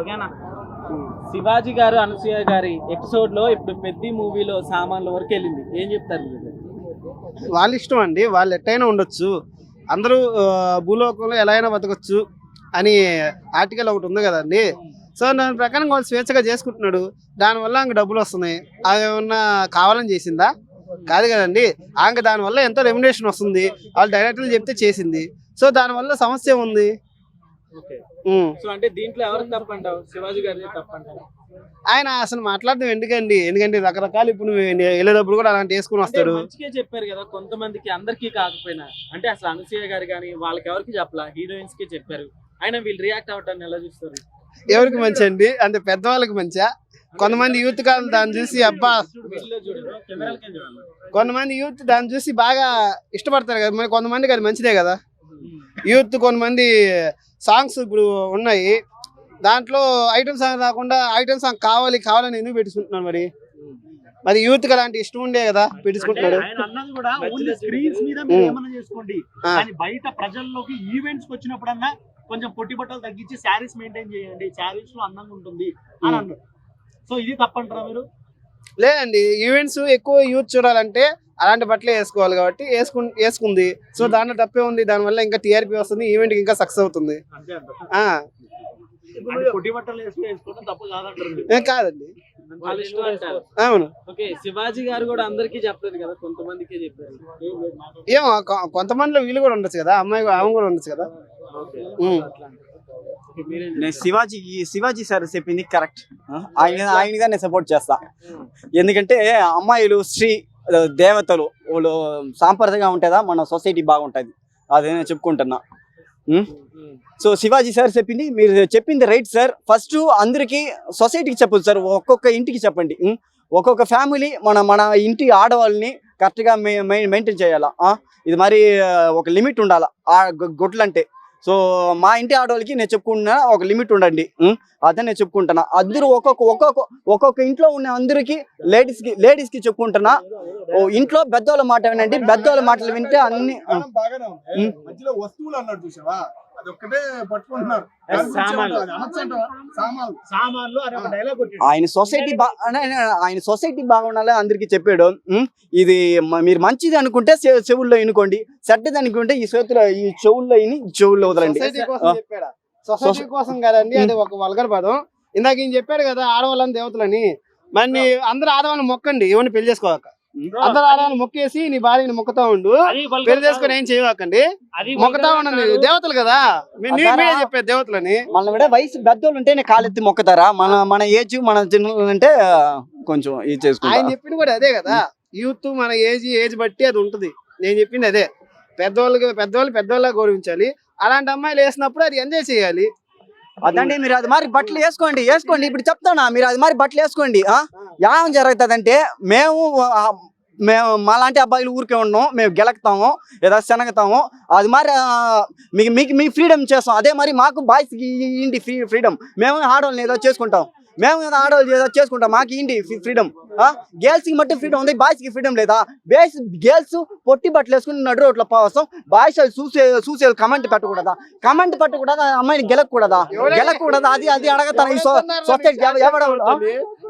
ఓకేనా? శివాజీ గారు అనసూయ గారి ఎపిసోడ్లో ఇప్పుడు పెద్ద మూవీలో సామాన్ల వరకు వెళ్ళింది. ఏం చెప్తారు వాళ్ళ ఇష్టం అండి. వాళ్ళు ఎట్టయినా ఉండొచ్చు. అందరూ భూలోకంలో ఎలా అయినా బతకొచ్చు అని ఆర్టికల్ ఒకటి ఉంది కదండి. సో దాని ప్రకారం వాళ్ళు స్వేచ్ఛగా చేసుకుంటున్నాడు. దానివల్ల ఆమెకు డబ్బులు వస్తున్నాయి. అది ఏమన్నా కావాలని చేసిందా? కాదు కదండి. ఆమెకు దానివల్ల ఎంతో రెమ్యునేషన్ వస్తుంది. వాళ్ళు డైరెక్టర్లు చెప్తే చేసింది. సో దానివల్ల సమస్య ఉంది. ఓకే. సో అంటే దీంట్లో ఎవరు తప్పంటావు? శివాజీ గారి తప్పంటావు ఆయన అసలు మాట్లాడడం ఎందుకండి? ఎందుకంటే రకరకాలు ఇప్పుడు వెళ్ళేటప్పుడు కూడా అలాంటి వేసుకుని వస్తాడు. మంచిగా చెప్పారు కదా కొంతమందికి అందరికీ కాకపోయినా. అంటే అసలు అనసూయ గారు కానీ వాళ్ళకి ఎవరికి చెప్పలా? హీరోయిన్స్కి చెప్పారు. అయినా వీళ్ళు రియాక్ట్ అవటాన్ని ఎలా చూస్తారు? ఎవరికి మంచి అండి? అంటే పెద్దవాళ్ళకి మంచిగా కొంతమంది యూత్ కాదు దాన్ని చూసి అబ్బా! కొంతమంది యూత్ దాన్ని చూసి బాగా ఇష్టపడతారు కదా. మరి కొంతమందికి అది మంచిదే కదా? యూత్ కొంతమంది సాంగ్స్ ఇప్పుడు ఉన్నాయి. దాంట్లో ఐటమ్ సాంగ్ రాకుండా ఐటమ్ సాంగ్ కావాలి కావాలని ఎందుకు పెట్టుకుంటున్నాను మరి? మరి యూత్కి అలాంటి ఇష్టం ఉండే కదా. కానీ బయట ప్రజల్లోకి ఈవెంట్స్ వచ్చినప్పుడన్నా కొంచెం పొట్టి బట్టలు తగ్గించి శారీస్ మెయింటైన్ చేయండి. శారీస్లో అందంగా ఉంటుంది అని. అన్నారు. సో ఇది తప్పంటారా మీరు? లేదండి ఈవెంట్స్ ఎక్కువ యూత్ చూడాలంటే అలాంటి బట్టలే వేసుకోవాలి కాబట్టి వేసుకు వేసుకుంది. సో దాంట్లో తప్పే ఉంది. దానివల్ల ఇంకా టీఆర్పీ వస్తుంది ఈవెంట్ ఇంకా సక్సెస్ అవుతుంది. కాదండి. అవును. ఓకే శివాజీ గారు కూడా అందరికీ చెప్పలేదు కదా కొంతమందికే చెప్పారు. ఏమో కొంతమందిలో వీళ్ళు కూడా ఉండొచ్చు కదా అమ్మాయి ఆమె కూడా ఉండొచ్చు కదా. నేను శివాజీకి శివాజీ సార్ చెప్పింది కరెక్ట్. ఆయన ఆయనగా నేను సపోర్ట్ చేస్తా. ఎందుకంటే అమ్మాయిలు స్త్రీ దేవతలు వాళ్ళు సాంప్రదాయంగా ఉంటుందా మన సొసైటీ బాగుంటుంది. అదే నేను చెప్పుకుంటున్నా? సో శివాజీ సార్ చెప్పింది మీరు చెప్పింది రైట్ సార్. ఫస్ట్ అందరికీ సొసైటీకి చెప్పదు సార్. ఒక్కొక్క ఇంటికి చెప్పండి? ఒక్కొక్క ఫ్యామిలీ మన మన ఇంటి ఆడవాళ్ళని కరెక్ట్గా మెయింటైన్ చేయాలా? ఇది మరి ఒక లిమిట్ ఉండాలా? ఆ గొడ్లంటే. సో మా ఇంటి ఆడవాళ్ళకి నేను చెప్పుకుంటున్నా ఒక లిమిట్ ఉండండి? అదే నేను చెప్పుకుంటున్నా. అందరూ ఒక్కొక్క ఒక్కొక్క ఒక్కొక్క ఇంట్లో ఉన్న అందరికి లేడీస్కి లేడీస్కి చెప్పుకుంటున్నా. ఓ ఇంట్లో పెద్దోళ్ళ మాట వినండి. పెద్దోళ్ళ మాటలు వింటే అన్ని వస్తువులు చూసావా? ఆయన సొసైటీ ఆయన సొసైటీ బాగుండాలి అందరికి చెప్పాడు? ఇది మీరు మంచిది అనుకుంటే చెవుల్లో వినుకోండి చెడ్డది అనుకుంటే ఈ చేతిలో ఈ చెవుల్లో ఈ చెవుల్లో వదలండి. సొసైటీ కోసం చెప్పాడా? సొసైటీ కోసం కదండి అది ఒక వల్గర్ పదం. ఇందాక ఈయన చెప్పాడు కదా ఆడవాళ్ళని దేవతలని. మరి అందరు ఆడవాళ్ళని మొక్కండి ఎవరిని పెళ్ళి చేసుకోవాక అందరు మొక్కేసి నీ భార్యని మొక్కుతా ఉండు. పెళ్ళి చేసుకుని ఏం చేయవాకండి? మొక్కుతా ఉండండి. దేవతలు కదా? మీరే చెప్పారు దేవతలని. మన విడ వయసు పెద్దోళ్ళు ఉంటేనే కాలెత్తి మొక్కుతారా? మన మన ఏజ్ మన చిన్న అంటే కొంచెం ఇది ఆయన చేసుకుంటా చెప్పింది కూడా అదే కదా. యూత్ మన ఏజ్ ఏజ్ బట్టి అది ఉంటది. నేను చెప్పింది అదే. పెద్దవాళ్ళకి పెద్దవాళ్ళు పెద్దవాళ్ళ గౌరవించాలి. అలాంటి అమ్మాయిలు వేసినప్పుడు అది ఎంజాయ్ చేయాలి. అదండి మీరు అది మరి బట్టలు వేసుకోండి వేసుకోండి. ఇప్పుడు చెప్తానా మీరు అది మరి బట్టలు వేసుకోండి ఏం జరుగుతుందంటే మేము మేము మాలాంటి అబ్బాయిలు ఊరికే ఉన్నాం మేము గెలకుతాము ఏదో శనగతాము. అది మరి మీకు మీకు మీ ఫ్రీడమ్ చేస్తాం. అదే మరి మాకు బాయ్స్కి ఇంటి ఫ్రీ ఫ్రీడమ్ మేము ఆడవాళ్ళని ఏదో చేసుకుంటాం. మేము ఆడవాళ్ళు ఏదో చేసుకుంటాం. మాకు ఇంటి ఫ్రీడమ్? గర్ల్స్కి మట్టి ఫ్రీడమ్ ఉంది బాయ్స్కి ఫ్రీడమ్ లేదా? బేస్ గర్ల్స్ పొట్టి బట్టలు వేసుకుని నడు రోడ్ల పోవస్తాం బాయ్స్ చూసే చూసే కమెంట్ పెట్టకూడదా? కమెంట్ పెట్టకూడదా? అమ్మాయిని గెలకూడదా? గెలకూడదా? అది అది అడగతాను సో- సొసైటీ ఎవ- ఎవడ ఆ?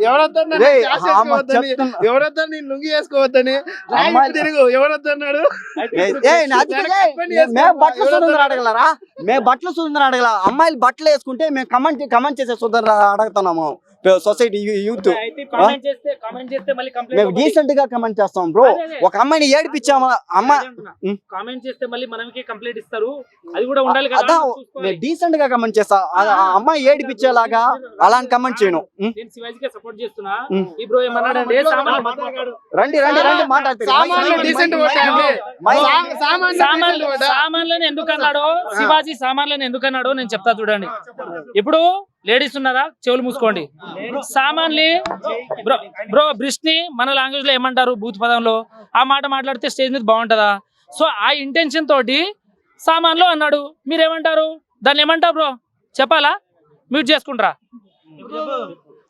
ఎవరొద్దన్నారు రేయ్, క్యాష్ ఆ అమ్మ వేసుకోవద్దని చెప్తున్నా. ఎవరొద్దని నేను లుంగి వేసుకోవద్దని తిరుగు. ఎవరొద్దన్నాడు? అడగలరా? మేము బట్టలు సుందర అడగల. అమ్మాయిలు బట్టలు వేసుకుంటే మేము కమెంట్ కమెంట్ చేసే సుందర అడుగుతున్నాము. సొసైటీ యూత్ అయితే కామెంట్ చేస్తే కామెంట్ చేస్తే మళ్ళీ మేము డీసెంట్గా కమెంట్ చేస్తాం బ్రో ఒక అమ్మాయిని ఏడిపించామా? అమ్మ. కామెంట్ చేస్తే మళ్ళీ మనకి కంప్లైంట్ ఇస్తారు. అది కూడా ఉండాలి కదా. నేను డీసెంట్గా కమెంట్ చేస్తా అమ్మాయి ఏడిపించేలాగా అలాంటి కమెంట్ చేయను? నేను శివాజీకి సపోర్ట్ చేస్తున్నా. ఉం. ఈ బ్రో ఏమన్నాడంటే సామాన్లు రండి రండి రండి మాట్లాడుతుంది సామాన్లు డీసెంట్ కొట్టండి సా- సామాన్లు సామాన్లు decent కొట్ట. సామాన్లను ఎందుకు అన్నాడో శివాజీ సామాన్లను ఎందుకు అన్నాడో నేను చెప్తా చూడండి. ఇప్పుడు లేడీస్ ఉన్నారా? చెవులు మూసుకోండి. సామాన్లీ బ్రో బ్రో బ్రిష్ని ని మన లాంగ్వేజ్లో ఏమంటారు బూత్ పదంలో? ఆ మాట మాట్లాడితే స్టేజ్ మీద బాగుంటుందా? సో ఆ ఇంటెన్షన్ తోటి సామాన్లు అన్నాడు. మీరేమంటారు? దాన్ని ఏమంటారు బ్రో? చెప్పాలా? మ్యూట్ చేసుకుంటారా?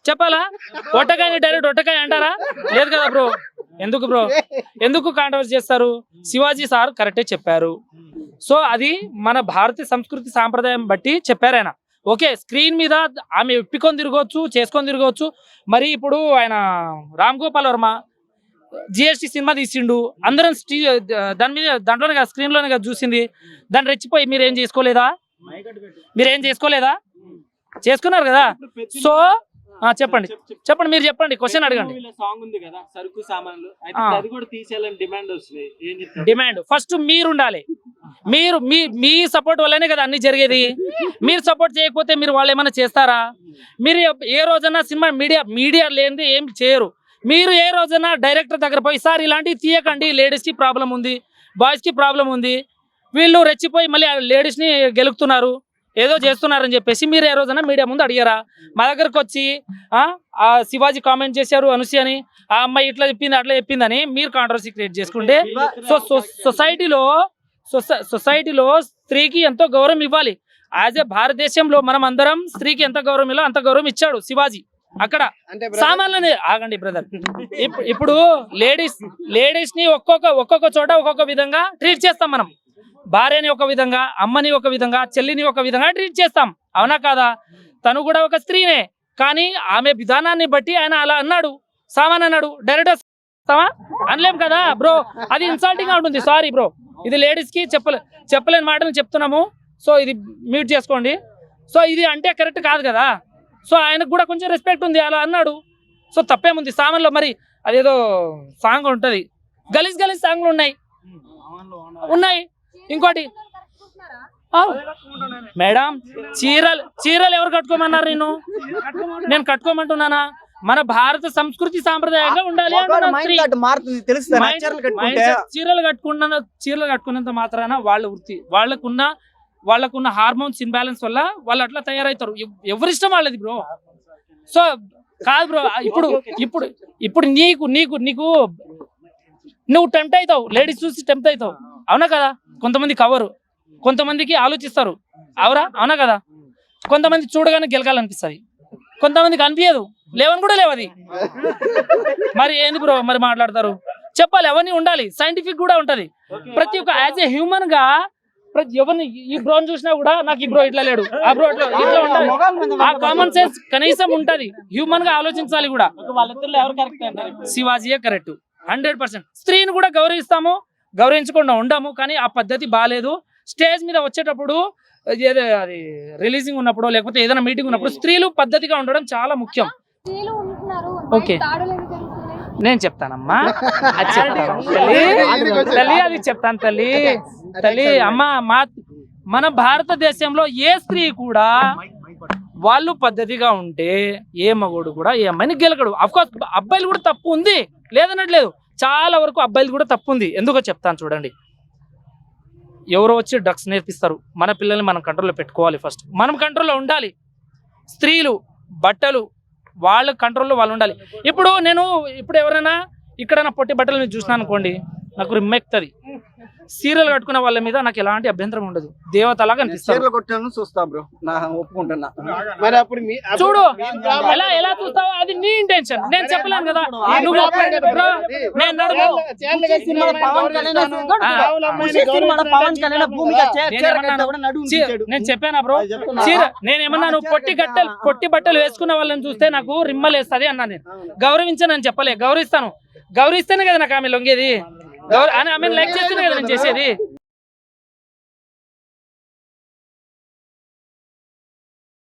చెప్పాలా? ఒట్టకాయని డైరెక్ట్ ఒట్టకాయ అంటారా? లేదు కదా బ్రో? ఎందుకు బ్రో? ఎందుకు కాంట్రవర్స్ చేస్తారు? శివాజీ సార్ కరెక్టే చెప్పారు. సో అది మన భారతీయ సంస్కృతి సాంప్రదాయం బట్టి చెప్పారు ఆయన. ఓకే స్క్రీన్ మీద ఆమె ఎప్పికొని తిరగవచ్చు చేసుకొని తిరగవచ్చు మరి ఇప్పుడు ఆయన రామ్ గోపాల్ వర్మ జిఎస్టీ సినిమా తీసిండు. అందరం స్టీ దాని మీద దాంట్లోనే కదా స్క్రీన్లోనే కదా చూసింది. దాన్ని రెచ్చిపోయి మీరు ఏం చేసుకోలేదా? మీరు ఏం చేసుకోలేదా? చేసుకున్నారు కదా? సో ఆ, చెప్పండి. చెప్పండి మీరు చెప్పండి. క్వశ్చన్ అడగండి. సాంగ్ ఉంది కదా సరుకు సామాన్లు. డిమాండ్. ఫస్ట్ మీరు ఉండాలి. మీరు మీ మీ సపోర్ట్ వల్లనే కదా అన్ని జరిగేది? మీరు సపోర్ట్ చేయకపోతే మీరు వాళ్ళు ఏమైనా చేస్తారా? మీరు ఏ రోజైనా సినిమా మీడియా మీడియా లేనిది ఏం చేయరు. మీరు ఏ రోజైనా డైరెక్టర్ దగ్గర పోయి సార్ ఇలాంటివి తీయకండి లేడీస్కి ప్రాబ్లం ఉంది బాయ్స్కి ప్రాబ్లం ఉంది. వీళ్ళు రెచ్చిపోయి మళ్ళీ లేడీస్ని గెలుపుతున్నారు ఏదో చేస్తున్నారని చెప్పేసి మీరు ఏ రోజైనా మీడియా ముందు అడిగారా? మా దగ్గరకు వచ్చి ఆ, శివాజీ కామెంట్ చేశారు అనుసి అని ఆ అమ్మాయి ఇట్లా చెప్పింది అట్లా చెప్పిందని మీరు కాంట్రవర్సీ క్రియేట్ చేసుకుంటే సో సో- సొసైటీలో సొసై- సొసైటీలో స్త్రీకి ఎంతో గౌరవం ఇవ్వాలి. యాజ్ ఏ భారతదేశంలో మనం అందరం స్త్రీకి ఎంత గౌరవం ఇవ్వాలో అంత గౌరవం ఇచ్చాడు శివాజీ. అక్కడ సామాన్లని ఆగండి బ్రదర్ ఇప్పుడు లేడీస్ లేడీస్ని ఒక్కొక్క ఒక్కొక్క చోట ఒక్కొక్క విధంగా ట్రీట్ చేస్తాం మనం. భార్యని ఒక విధంగా అమ్మని ఒక విధంగా చెల్లిని ఒక విధంగా ట్రీట్ చేస్తాం. అవునా కాదా? తను కూడా ఒక స్త్రీనే. కానీ ఆమె విధానాన్ని బట్టి ఆయన అలా అన్నాడు. సామాన్ అన్నాడు. డైరెక్టర్ అనలేం కదా బ్రో అది ఇన్సల్టింగ్గా ఉంటుంది. సారీ బ్రో ఇది లేడీస్కి చెప్పలే చెప్పలేని మాటలు చెప్తున్నాము. సో ఇది మ్యూట్ చేసుకోండి. సో ఇది అంటే కరెక్ట్ కాదు కదా. సో ఆయనకు కూడా కొంచెం రెస్పెక్ట్ ఉంది అలా అన్నాడు. సో తప్పేముంది. సామాన్లో మరి అదేదో సాంగ్ ఉంటుంది. గలీజ్ గలీజ్ సాంగ్లు ఉన్నాయి. ఉన్నాయి. ఇంకోటి. ఆ, మేడం చీరలు చీరలు ఎవరు కట్టుకోమన్నారు నేను నేను కట్టుకోమంటున్నానా? మన భారత సంస్కృతి సాంప్రదాయంగా ఉండాలి చీరలు కట్టుకున్న చీరలు కట్టుకున్నంత మాత్రాన వాళ్ళ వృత్తి వాళ్ళకున్న వాళ్ళకున్న హార్మోన్స్ ఇన్బ్యాలెన్స్ వల్ల వాళ్ళు అట్లా తయారవుతారు. ఎవ్- ఎవరిష్టం వాళ్ళది బ్రో సో కాదు బ్రో ఇప్పుడు ఇప్పుడు ఇప్పుడు నీకు నీకు నీకు నువ్వు టెంప్ట్ అవుతావు. లేడీస్ చూసి టెంప్ట్ అవుతావు. అవునా కదా? కొంతమంది కవరు కొంతమందికి ఆలోచిస్తారు. అవురా? అవునా కదా? కొంతమంది చూడగానే గెలకాలనిపిస్తుంది కొంతమందికి అనిపించదు లేవని కూడా లేవది. మరి ఏంది బ్రో? మరి మాట్లాడతారు? చెప్పాలి అవన్నీ ఉండాలి. సైంటిఫిక్ కూడా ఉంటది. ప్రతి ఒక్క యాజ్ ఏ హ్యూమన్గా ప్రతి ఎవరిని ఈ బ్రోన్ చూసినా కూడా నాకు ఈ బ్రో ఇట్లా లేడు. ఆ బ్రో ఇట్లా ఇట్లా ఉంటది ఆ కామన్ సెన్స్ కనీసం ఉంటది. హ్యూమన్గా ఆలోచించాలి కూడా. శివాజీయే కరెక్ట్ హండ్రెడ్ పర్సెంట్ స్త్రీని కూడా గౌరవిస్తాము గౌరవించకుండా ఉండము కానీ ఆ పద్ధతి బాగాలేదు స్టేజ్ మీద వచ్చేటప్పుడు ఏదో అది రిలీజింగ్ ఉన్నప్పుడు లేకపోతే ఏదైనా మీటింగ్ ఉన్నప్పుడు స్త్రీలు పద్ధతిగా ఉండడం చాలా ముఖ్యం. ఓకే. నేను చెప్తానమ్మా. అది చెప్తాను. తల్లి తల్లి అది చెప్తాను తల్లి. తల్లి అమ్మ మా మన భారతదేశంలో ఏ స్త్రీ కూడా వాళ్ళు పద్ధతిగా ఉంటే ఏ మగోడు కూడా ఏ అమ్మాయిని గెలకడు కోర్స్ అబ్బాయిలు కూడా తప్పు ఉంది. లేదనట్లేదు చాలా వరకు అబ్బాయిలు కూడా తప్పు ఉంది. ఎందుకో చెప్తాను చూడండి. ఎవరో వచ్చి డ్రగ్స్ నేర్పిస్తారు. మన పిల్లల్ని మనం కంట్రోల్లో పెట్టుకోవాలి ఫస్ట్ మనం కంట్రోల్లో ఉండాలి. స్త్రీలు బట్టలు వాళ్ళ కంట్రోల్లో వాళ్ళు ఉండాలి. ఇప్పుడు నేను ఇప్పుడు ఎవరైనా ఇక్కడ నా పొట్టి బట్టలు నేను చూసినా అనుకోండి నాకు రిమ్మెక్తుంది. సీరియల్ కట్టుకున్న వాళ్ళ మీద నాకు ఎలాంటి అభ్యంతరం ఉండదు. దేవతలాగా అనిపిస్తారు చీరలు కొట్టాను చూస్తా బ్రో. నా ఒప్పుకుంటున్నా. మరి అప్పుడు చూడు ఎలా ఎలా చూస్తావో అది నీ ఇంటెన్షన్ నేను చెప్పలేను కదా. నువ్వు. నేను చెప్పానా బ్రో. చీర నేను ఏమన్నాను పొట్టి గట్టలు పొట్టి బట్టలు వేసుకున్న వాళ్ళని చూస్తే నాకు రిమ్మలేస్తుంది అన్నా నేను. గౌరవించనని చెప్పలే. గౌరవిస్తాను. గౌరవిస్తేనే కదా నాకు ఆమె లొంగేది. గౌరవ ఆమె- లైక్ చేస్తేనే కదా నేను చేసేది.